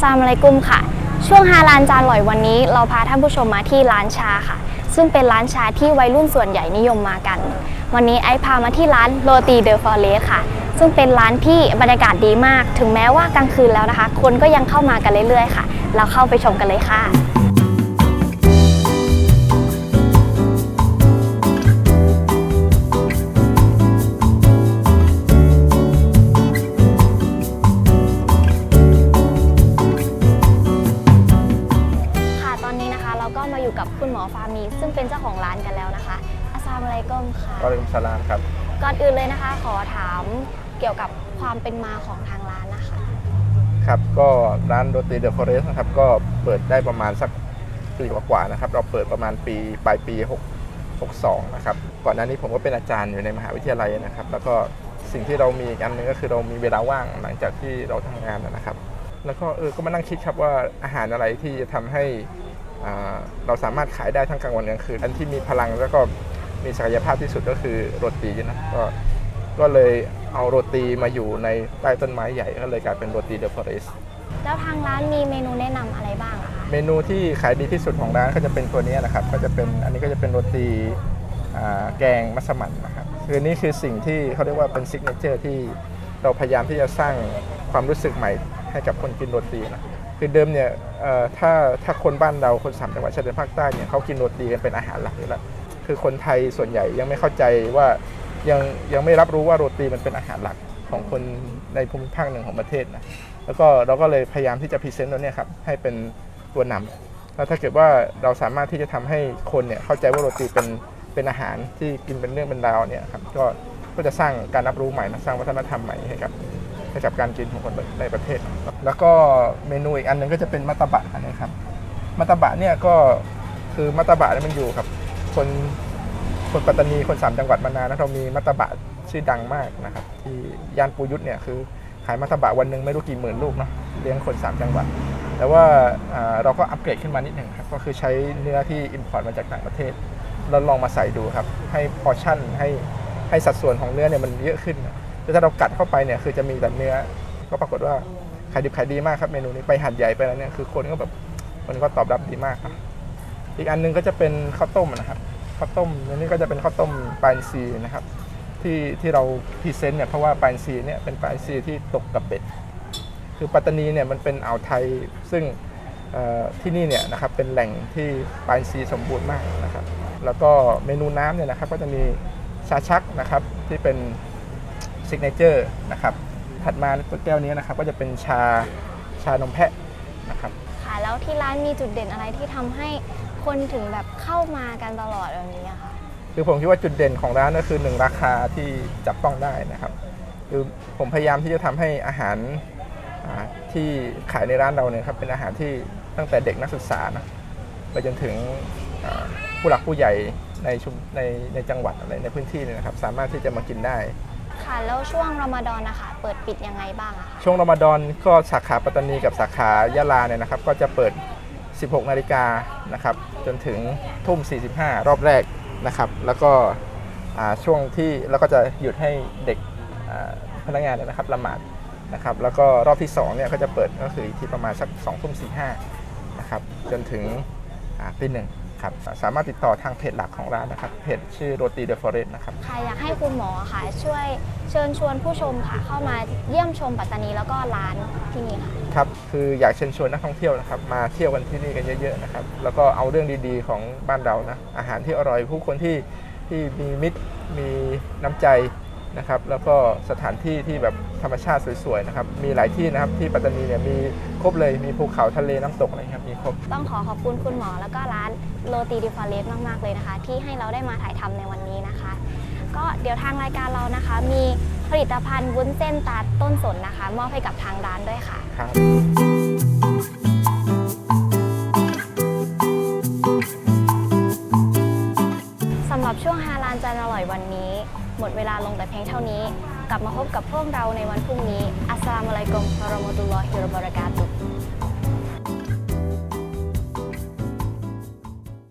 สลามอะลัยกุมค่ะ ช่วงฮาลานจานลอยวันนี้ เราพาท่านผู้ชมมาที่ร้านชาค่ะ ซึ่งเป็นร้านชาที่วัยรุ่นส่วนใหญ่นิยมมากัน วันนี้ไอพามาที่ร้านโรตีเดอะฟอเรสค่ะ ซึ่งเป็นร้านที่บรรยากาศดีมาก ถึงแม้ว่ากลางคืนแล้วนะคะ คนก็ยังเข้ามากันเรื่อยๆค่ะ เราเข้าไปชมกันเลยค่ะ ฟามีซึ่งเป็นเจ้าของร้านกันแล้วนะคะอัสสลามุอะลัยกุมค่ะวะอะลัยกุมสลามครับ ก่อนอื่นเลยนะคะ ขอถามเกี่ยวกับความเป็นมาของทางร้านนะคะ ครับก็ร้านโรตีเดอะฟอเรสต์นะครับก็เปิดได้ประมาณสักปีกว่าๆนะครับเราเปิดประมาณปีปลายปี6 62นะครับก่อนหน้านี้ผมก็เป็นอาจารย์อยู่ในมหาวิทยาลัยนะครับ แล้วก็สิ่งที่เรามีอีกอันหนึงก็คือเรามีเวลาว่างหลังจากที่เราทำงานนะครับ แล้วก็เออก็มานั่งคิดครับว่าอาหารอะไรที่จะทำให้อ่า เราสามารถขายได้ทั้งกลางวันกลางคืน อันที่มีพลังแล้วก็มีศักยภาพที่สุดก็คือโรตีนะก็ก็เลยเอาโรตีมาอยู่ในใต้ต้นไม้ใหญ่ก็เลยกลายเป็นโรตีเดอะฟอเรสต์แล้วทางร้านมีเมนูแนะนำอะไรบ้างอะคะเมนูที่ขายดีที่สุดของร้านก็จะเป็นตัวนี้นะครับ ก็จะเป็นอันนี้ก็จะเป็นโรตีอ่าแกงมัสมั่นนะครับคือนี่คือสิ่งที่เขาเรียกว่าเป็นซิกเนเจอร์ที่เราพยายามที่จะสร้างความรู้สึกใหม่ให้กับคนกินโรตีนะ คือเดิมเนี่ยถ้าถ้าคนบ้านเราคนสามจังหวัดชายแดนภาคใต้เนี่ยเขากินโรตีกันเป็นอาหารหลักอยู่แล้วคือคนไทยส่วนใหญ่ยังไม่เข้าใจว่ายังยังไม่รับรู้ว่าโรตีมันเป็นอาหารหลักของคนในภูมิภาคหนึ่งของประเทศนะแล้วก็เราก็เลยพยายามที่จะพรีเซนต์ตัวเนี้ยครับให้เป็นตัวนำแล้วถ้าเกิดว่าเราสามารถที่จะทำให้คนเนี่ยเข้าใจว่าโรตีเป็นเป็นอาหารที่กินเป็นเรื่องเป็นราวเนี่ยครับก็ก็จะสร้างการรับรู้ใหม่นะสร้างวัฒนธรรมใหม่ให้กับ ให้กับการกินของคนในประเทศ แล้วก็เมนูอีกอันหนึงก็จะเป็นมัตตบะนะครับมัตตบะเนี่ยก็คือมัตตบะเนี่ยมันอยู่กับคนคนปัตตานีคนสามจังหวัดมานานนะเรามีมัตตบะชื่อดังมากนะครับ ที่ย่านปูยุทธเนี่ยคือขายมัตตบะวันหนึ่งไม่รู้กี่หมื่นลูกเนาะเลี้ยงคน3จังหวัดแต่ว่าเราก็อัปเกรดขึ้นมานิดหนึ่งครับก็คือใช้เนื้อที่อิ p พอร์ตมาจากต่างประเทศแล้วลองมาใส่ดูครับ ให้พอชั่นให้ให้สัดส่วนของเนื้อเนี่ยมันเยอะขึ้น คือถ้าเรากัดเข้าไปเนี่ยคือจะมีแต่เนื้อ ก็ปรากฏว่าขายดิบขายดีมากครับเมนูนี้ไปหัดใหญ่ไปแล้วเนี่ยคือคนก็แบบคนก็ตอบรับดีมากครับ อีกอันหนึงก็จะเป็นข้าวต้มนะครับข้าวต้มอันนี้ก็จะเป็นข้าวต้มปลาอินทรีนะครับ ที่ที่เราพรีเซนต์เนี่ยเพราะว่าปลาอินทรีเนี่ยเป็นปลาอินทรีที่ตกกับเบ็ด คือปัตตานีเนี่ยมันเป็นอ่าวไทยซึ่งที่นี่เนี่ยนะครับเป็นแหล่งที่ปลาอินทรีสมบูรณ์มากนะครับ แล้วก็เมนูน้ำเนี่ยนะครับก็จะมีชาชักนะครับที่เป็น ซิกเนเจอร์นะครับ ถัดมาตัวแก้วนี้นะครับ ก็จะเป็นชาชานมแพะนะครับ ค่ะ แล้วที่ร้านมีจุดเด่นอะไรที่ทำให้คนถึงแบบเข้ามากันตลอดแบบนี้อะคะคือผมคิดว่าจุดเด่นของร้านก็คือหนึ่งราคาที่จับต้องได้นะครับ คือผมพยายามที่จะทำให้อาหารอ่าที่ขายในร้านเราเนี่ยครับเป็นอาหารที่ตั้งแต่เด็กนักศึกษานะไปจนถึงอ่าผู้หลักผู้ใหญ่ในชุมในในจังหวัดอะไรในพื้นที่เนี่ยนะครับ สามารถที่จะมากินได้ ค่ะ แล้วช่วงรอมฎอนนะคะเปิดปิดยังไงบ้างอะคะช่วงรอมฎอนก็สาขาปัตตานีกับสาขายะลาเนี่ยนะครับ ก็จะเปิด 16 นาฬิกานะครับ จนถึงทุ่ม 45 รอบแรกนะครับ แล้วก็อ่าช่วงที่แล้วก็จะหยุดให้เด็กอ่าพนักงานเนี่ยนะครับละหมาดนะครับ แล้วก็รอบที่2เนี่ยก็จะเปิดก็คืออีกที่ประมาณสัก2ทุ่ม45นะครับ จนถึงอ่าตีหนึ่ง ครับสามารถติดต่อทางเพจหลักของร้านนะครับเพจชื่อโรตีเดอะฟอเรสต์นะครับค่ะอยากให้คุณหมอค่ะ ช่วยเชิญชวนผู้ชมค่ะ เข้ามาเยี่ยมชมปัตตานีแล้วก็ร้านที่นี่ค่ะครับคืออยากเชิญชวนนักท่องเที่ยวนะครับมาเที่ยวกันที่นี่กันเยอะๆนะครับแล้วก็เอาเรื่องดีๆของบ้านเรานะอาหารที่อร่อยผู้คนที่ที่มีมิตรมีน้ำใจ นะครับแล้วก็สถานที่ที่แบบธรรมชาติสวยๆนะครับมีหลายที่นะครับที่ปัตตานีเนี่ยมีครบเลยมีภูเขาทะเลน้ำตกอะไรครับมีครบ ต้องขอขอบคุณคุณหมอแล้วก็ร้านโรตีดิฟาเรสมากๆเลยนะคะ ที่ให้เราได้มาถ่ายทำในวันนี้นะคะ ก็เดี๋ยวทางรายการเรานะคะ มีผลิตภัณฑ์วุ้นเส้นตาต้นสนนะคะ มอบให้กับทางร้านด้วยค่ะ ครับ เพียงเท่านี้ กลับมาพบกับพวกเราในวันพรุ่งนี้อัสลามุอะลัยกุมวะรอะมตุลลอฮิวะบารากาตุ